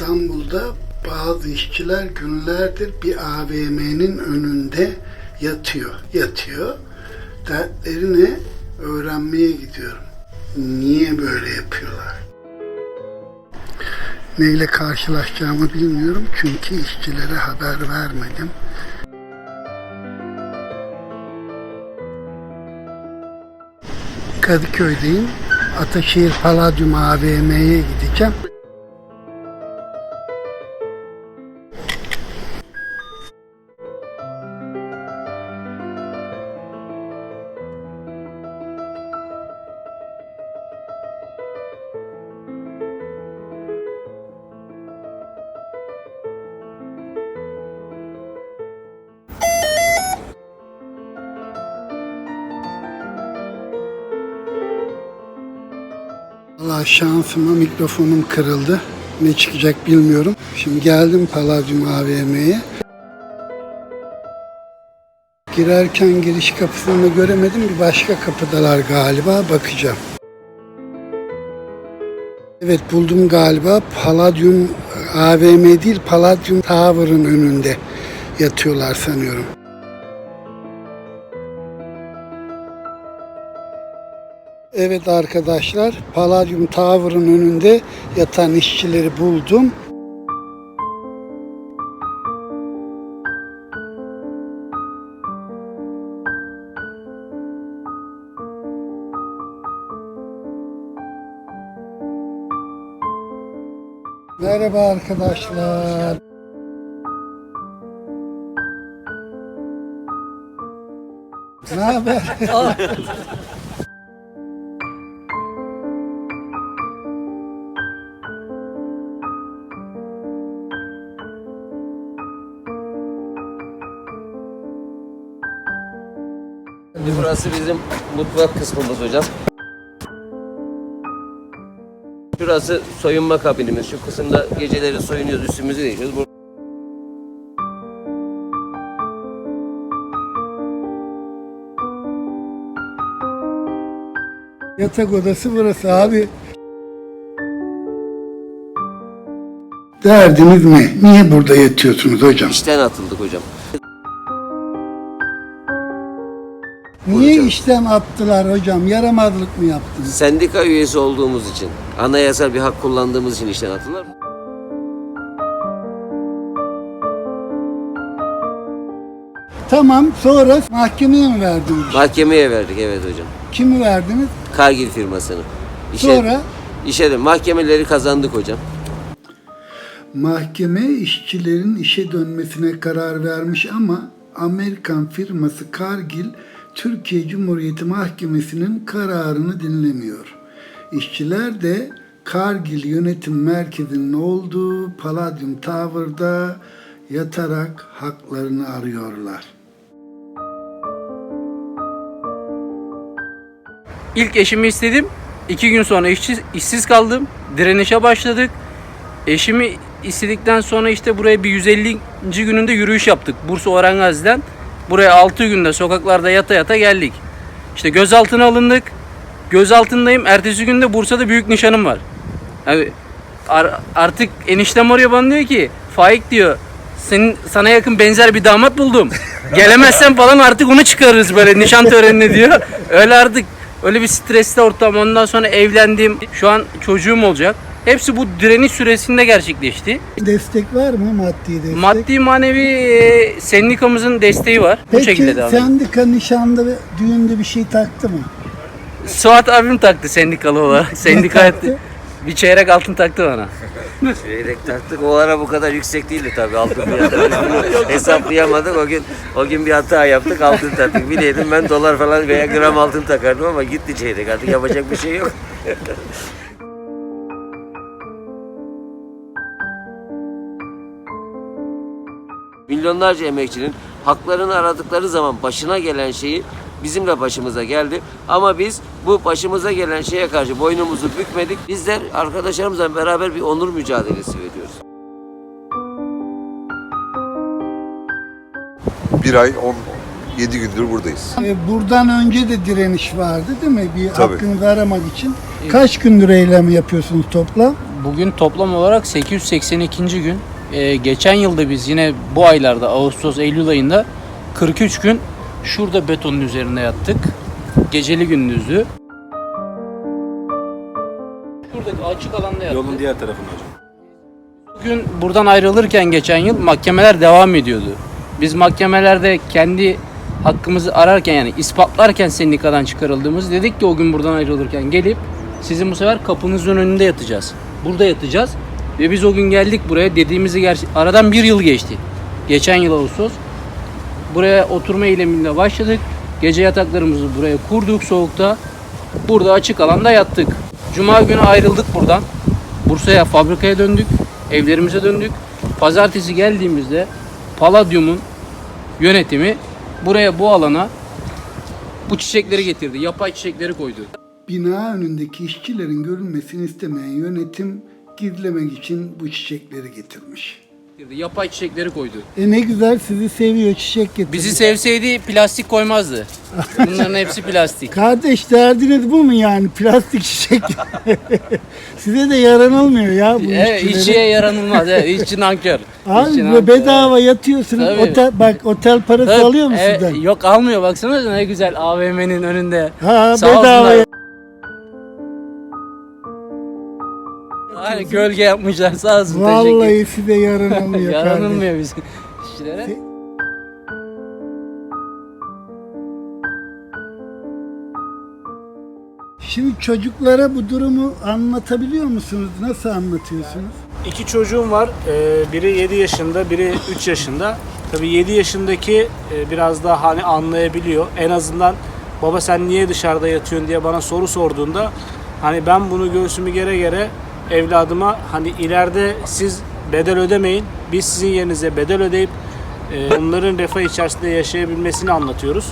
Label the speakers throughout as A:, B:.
A: İstanbul'da bazı işçiler günlerdir bir AVM'nin önünde yatıyor. Yatıyor. Dertlerini öğrenmeye gidiyorum. Niye böyle yapıyorlar? Neyle karşılaşacağımı bilmiyorum çünkü işçilere haber vermedim. Kadıköy'deyim. Ataşehir Palladium AVM'ye gideceğim. Şansıma mikrofonum kırıldı. Ne çıkacak bilmiyorum. Şimdi geldim Palladium AVM'ye. Girerken giriş kapısını göremedim. Bir başka kapıdalar galiba. Bakacağım. Evet buldum galiba. Palladium AVM değil Palladium Tower'ın önünde yatıyorlar sanıyorum. Evet arkadaşlar, Palladium Tower'ın önünde yatan işçileri buldum. Merhaba arkadaşlar. Ne haber?
B: Burası bizim mutfak kısmımız hocam. Şurası soyunma kabinimiz. Şu kısımda geceleri soyunuyoruz, üstümüzü değişiyoruz. Bur-
A: Yatak odası burası abi. Derdiniz ne? Niye burada yatıyorsunuz hocam?
B: İşten atıldık hocam.
A: Niye
B: hocam.
A: işten attılar hocam? Yaramazlık mı yaptınız?
B: Sendika üyesi olduğumuz için, anayasal bir hak kullandığımız için işten atıldılar.
A: Tamam sonra mahkemeye mi verdiniz?
B: Mahkemeye verdik evet hocam.
A: Kimi verdiniz?
B: Kargil firmasını. İşe,
A: Sonra?
B: işe de mahkemeleri kazandık hocam.
A: Mahkeme işçilerin işe dönmesine karar vermiş ama Amerikan firması Cargill Türkiye Cumhuriyeti Mahkemesi'nin kararını dinlemiyor. İşçiler de Cargill Yönetim Merkezi'nin olduğu Palladium Tower'da yatarak haklarını arıyorlar.
C: İlk eşimi istedim. İki gün sonra işsiz, işsiz kaldım. Direnişe başladık. Eşimi istedikten sonra işte buraya bir 150. gününde yürüyüş yaptık. Bursa Orangazi'den. Buraya 6 günde sokaklarda yata yata geldik. İşte gözaltına alındık. Gözaltındayım. Ertesi günde Bursa'da büyük nişanım var. Yani ar- artık eniştem oraya bana diyor ki Faik diyor senin sana yakın benzer bir damat buldum. Gelemezsen falan artık onu çıkarırız böyle nişan törenine diyor. Öyle artık öyle bir stresli ortam. Ondan sonra evlendim. Şu an çocuğum olacak. Hepsi bu direniş süresinde gerçekleşti.
A: Destek var mı maddi destek?
C: Maddi manevi e, sendikamızın desteği var. Bu
A: Peki
C: şekilde devam ediyor.
A: sendika nişanda ve düğünde bir şey taktı mı?
C: Suat abim taktı sendikalı olarak. Sendika
A: taktı?
C: bir çeyrek altın taktı bana.
B: Çeyrek taktık. O ara bu kadar yüksek değildi tabii altın fiyatı. Hesaplayamadık. O gün o gün bir hata yaptık. Altın taktık. Bileydim ben dolar falan veya gram altın takardım ama gitti çeyrek. Artık yapacak bir şey yok. Milyonlarca emekçinin haklarını aradıkları zaman başına gelen şeyi bizimle başımıza geldi. Ama biz bu başımıza gelen şeye karşı boynumuzu bükmedik. Bizler arkadaşlarımızla beraber bir onur mücadelesi veriyoruz.
D: Bir ay 17 gündür buradayız.
A: E, Buradan önce de direniş vardı değil mi? Bir
D: Tabii.
A: hakkınızı aramak için. Kaç gündür eylem yapıyorsunuz toplam?
C: Bugün toplam olarak 882. gün. Ee, geçen yılda biz yine bu aylarda Ağustos Eylül ayında 43 gün şurada betonun üzerinde yattık. Geceli gündüzlü. Buradaki açık alanda yattık.
E: Yolun diğer tarafında hocam.
C: Bugün buradan ayrılırken geçen yıl mahkemeler devam ediyordu. Biz mahkemelerde kendi hakkımızı ararken yani ispatlarken sendikadan çıkarıldığımız dedik ki o gün buradan ayrılırken gelip sizin bu sefer kapınızın önünde yatacağız. Burada yatacağız. Ve biz o gün geldik buraya dediğimizi gerçi aradan bir yıl geçti. Geçen yıl Ağustos. Buraya oturma eyleminde başladık. Gece yataklarımızı buraya kurduk soğukta. Burada açık alanda yattık. Cuma günü ayrıldık buradan. Bursa'ya fabrikaya döndük. Evlerimize döndük. Pazartesi geldiğimizde Palladium'un yönetimi buraya bu alana bu çiçekleri getirdi. Yapay çiçekleri koydu.
A: Bina önündeki işçilerin görülmesini istemeyen yönetim gizlemek için bu çiçekleri getirmiş.
C: Yapay çiçekleri koydu.
A: E ne güzel sizi seviyor çiçek getirmiş.
C: Bizi sevseydi plastik koymazdı. Bunların hepsi plastik.
A: Kardeş derdiniz bu mu yani plastik çiçek? Size de yaranılmıyor ya bu
C: Evet,
A: işçilere.
C: işçiye yaranılmaz. Evet, işçi nankör.
A: Abi
C: İşçi nankör.
A: bedava yatıyorsunuz.
C: Tabii.
A: Otel, bak otel parası
C: Tabii,
A: alıyor mu
C: evet,
A: sizden?
C: Yok almıyor baksana ne güzel AVM'nin önünde.
A: Ha
C: Sağ
A: bedava.
C: olsunlar. Aynen, gölge yapmışlar sağ olsun. teşekkür
A: Vallahi size yaranılmıyor.
C: Yaranılmıyor biz işçilere.
A: Şimdi çocuklara bu durumu anlatabiliyor musunuz? Nasıl anlatıyorsunuz?
F: İki çocuğum var. Ee, Biri 7 yaşında, biri 3 yaşında. Tabii 7 yaşındaki e, biraz daha hani anlayabiliyor. En azından baba sen niye dışarıda yatıyorsun diye bana soru sorduğunda hani ben bunu göğsümü gere gere evladıma hani ileride siz bedel ödemeyin. Biz sizin yerinize bedel ödeyip e, onların refah içerisinde yaşayabilmesini anlatıyoruz.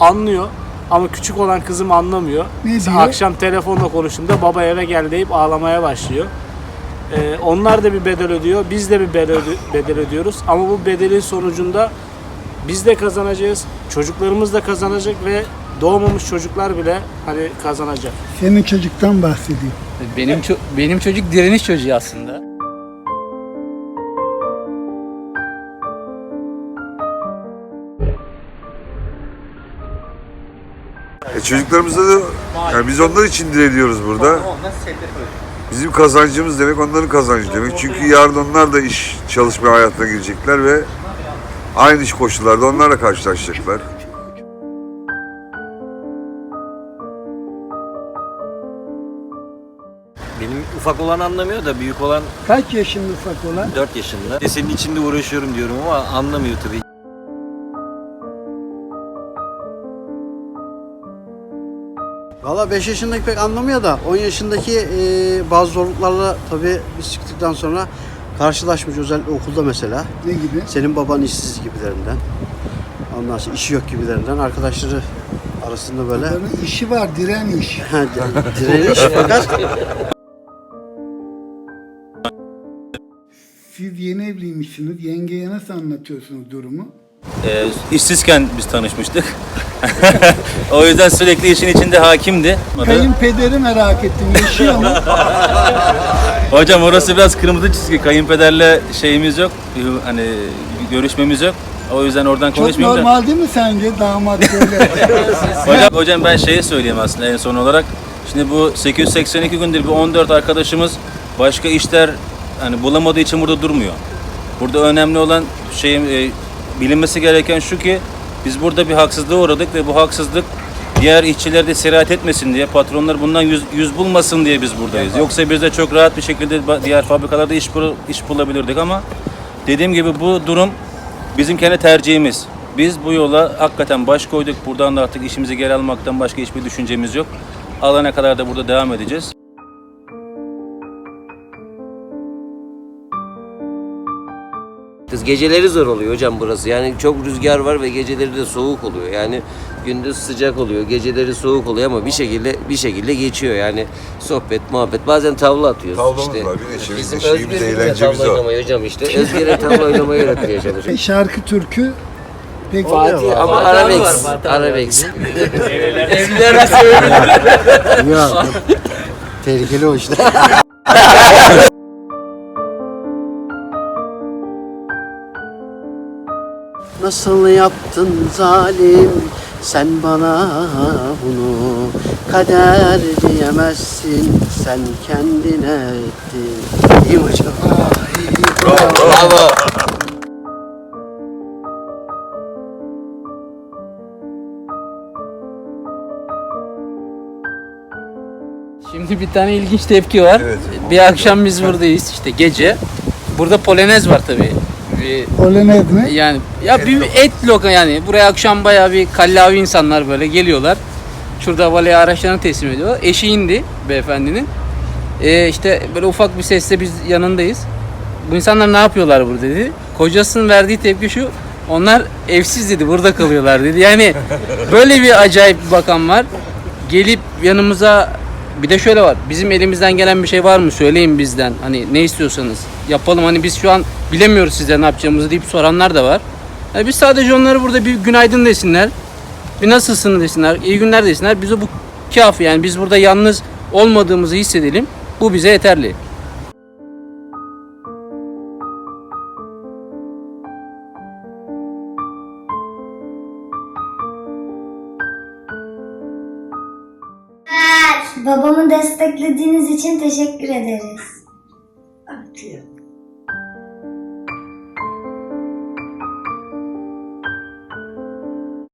F: Anlıyor ama küçük olan kızım anlamıyor.
A: Ne diyor?
F: Akşam telefonla konuştuğumda baba eve gel deyip ağlamaya başlıyor. Ee, onlar da bir bedel ödüyor, biz de bir bedel, öde- bedel ödüyoruz. Ama bu bedelin sonucunda biz de kazanacağız, çocuklarımız da kazanacak ve doğmamış çocuklar bile hani kazanacak.
A: Senin çocuktan bahsedeyim.
C: Benim ço- benim çocuk direniş çocuğu aslında.
D: E çocuklarımızda da yani biz onlar için direniyoruz burada. Bizim kazancımız demek onların kazancı demek. Çünkü yarın onlar da iş çalışma hayatına girecekler ve aynı iş koşullarda onlarla karşılaşacaklar.
E: Ufak olan anlamıyor da büyük olan
A: Kaç yaşında ufak olan?
E: 4 yaşında. E senin içinde uğraşıyorum diyorum ama anlamıyor tabii.
G: Valla 5 yaşındaki pek anlamıyor da 10 yaşındaki e, bazı zorluklarla tabii biz çıktıktan sonra karşılaşmış özellikle okulda mesela.
A: Ne gibi?
G: Senin baban işsiz gibilerinden. Ondan sonra işi yok gibilerinden arkadaşları arasında böyle
A: Babanın işi var, direniş.
G: Ha, di- direniş fakat
A: Siz yeni evliymişsiniz. Yengeye nasıl anlatıyorsunuz durumu?
H: Ee, işsizken biz tanışmıştık. o yüzden sürekli işin içinde hakimdi.
A: Kayınpederi merak ettim. Yaşıyor mu?
H: Hocam orası biraz kırmızı çizgi. Kayınpederle şeyimiz yok. Hani görüşmemiz yok. O yüzden oradan
A: Çok
H: konuşmayayım da.
A: normal değil mi sence damat böyle?
H: Hocam, hocam ben şeyi söyleyeyim aslında en son olarak. Şimdi bu 882 gündür bir 14 arkadaşımız başka işler hani bulamadığı için burada durmuyor. Burada önemli olan şey e, bilinmesi gereken şu ki biz burada bir haksızlığa uğradık ve bu haksızlık diğer işçiler de sirayet etmesin diye patronlar bundan yüz, yüz bulmasın diye biz buradayız. Yoksa biz de çok rahat bir şekilde diğer fabrikalarda iş, bul- iş bulabilirdik ama dediğim gibi bu durum bizim kendi tercihimiz. Biz bu yola hakikaten baş koyduk. Buradan da artık işimizi geri almaktan başka hiçbir düşüncemiz yok. Alana kadar da burada devam edeceğiz.
B: Kız geceleri zor oluyor hocam burası. Yani çok rüzgar var ve geceleri de soğuk oluyor. Yani gündüz sıcak oluyor, geceleri soğuk oluyor ama bir şekilde bir şekilde geçiyor. Yani sohbet, muhabbet. Bazen tavla atıyoruz
D: Tavlamız
B: işte.
D: var, bir neşemiz,
B: Bizim
D: şeyimiz,
B: Özgür'ün de
D: eğlencemiz
B: tavla
D: var.
B: oynamayı hocam işte. Özgür'e tavla oynamayı öğretmeye çalışıyor.
A: Şarkı türkü pek
B: Fatih ama
C: Fatih abi var,
B: Arabex.
C: Fatih abi.
B: Arabex.
G: yok. Tehlikeli o işte. Nasıl yaptın zalim sen bana bunu Kader diyemezsin sen kendine ettin İyi hocam?
C: Şimdi bir tane ilginç tepki var.
D: Evet.
C: Bir akşam biz buradayız işte gece. Burada polonez var tabii. Bir,
A: Polenez mi?
C: yani ya bir et loka yani. Buraya akşam bayağı bir kallavi insanlar böyle geliyorlar. Şurada valeye araçlarını teslim ediyorlar. Eşi indi beyefendinin. Ee, işte böyle ufak bir sesle biz yanındayız. Bu insanlar ne yapıyorlar burada dedi. Kocasının verdiği tepki şu. Onlar evsiz dedi burada kalıyorlar dedi. Yani böyle bir acayip bir bakan var. Gelip yanımıza bir de şöyle var. Bizim elimizden gelen bir şey var mı? Söyleyin bizden. Hani ne istiyorsanız yapalım. Hani biz şu an bilemiyoruz size ne yapacağımızı deyip soranlar da var. Yani biz sadece onları burada bir günaydın desinler. Bir nasılsın desinler. iyi günler desinler. Bize bu kafi yani biz burada yalnız olmadığımızı hissedelim. Bu bize yeterli.
I: Babamı desteklediğiniz için teşekkür ederiz.